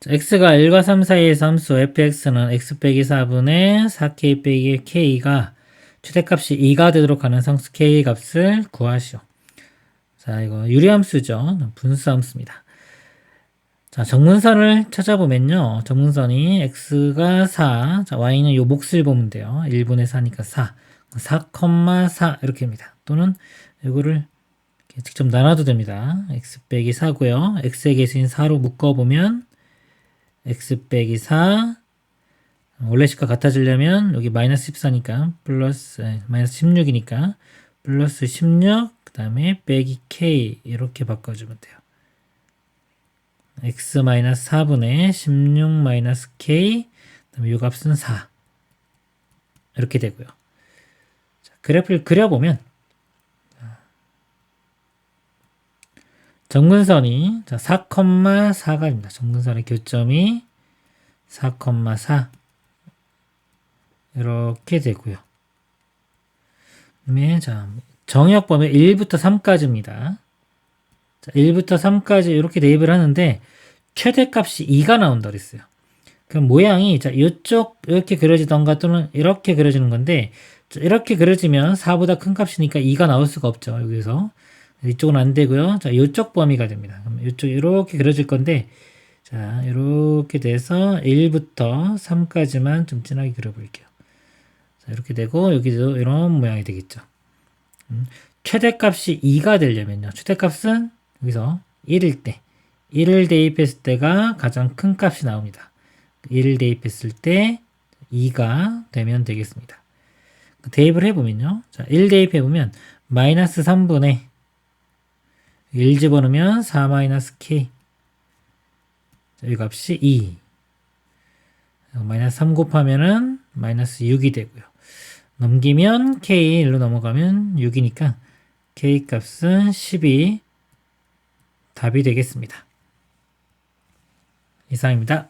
자, x가 1과 3 사이의 함수 fx는 x 빼기 4분의 4k 빼기 k가 최대값이 2가 되도록 하는 상수 k 값을 구하시오. 자, 이거 유리함수죠. 분수함수입니다. 자, 정문선을 찾아보면요. 정문선이 x가 4, 자, y는 요 몫을 보면 돼요. 1분의 4니까 4, 4,4 이렇게 됩니다. 또는 이거를 직접 나눠도 됩니다. x 빼기 4고요. x의 개수인 4로 묶어보면 x 빼기 4 원래 식과 같아지려면 여기 마이너스 14니까 플러스 아니, 마이너스 16이니까 플러스 16 그 다음에 빼기 k 이렇게 바꿔주면 돼요. x 마이너스 4분의 16 마이너스 k 그다음에 이 값은 4 이렇게 되고요. 자, 그래프를 그려보면 정근선이 자 4,4가 됩니다. 정근선의 교점이 4,4 이렇게 되고요. 정역 범위 1부터 3까지입니다. 자, 1부터 3까지 이렇게 대입을 하는데 최대값이 2가 나온다 그랬어요. 그럼 모양이 자 이쪽 이렇게 그려지던가 또는 이렇게 그려지는 건데 자, 이렇게 그려지면 4보다 큰 값이니까 2가 나올 수가 없죠. 여기서 이쪽은 안 되고요. 자 이쪽 범위가 됩니다. 그럼 이쪽 이렇게 그려질 건데 자 이렇게 돼서 1부터 3까지만 좀 진하게 그려볼게요. 자 이렇게 되고 여기도 이런 모양이 되겠죠. 음, 최대값이 2가 되려면요. 최대값은 여기서 1일 때 1을 대입했을 때가 가장 큰 값이 나옵니다. 1을 대입했을 때 2가 되면 되겠습니다. 대입을 해보면요. 자, 1 대입해보면 마이너스 3분의 1 집어넣으면 4 마이너스 k 자, 이 값이 2 마이너스 3 곱하면은 마이너스 6이 되고요. 넘기면 k 1로 넘어가면 6이니까 k 값은 12 답이 되겠습니다. 이상입니다.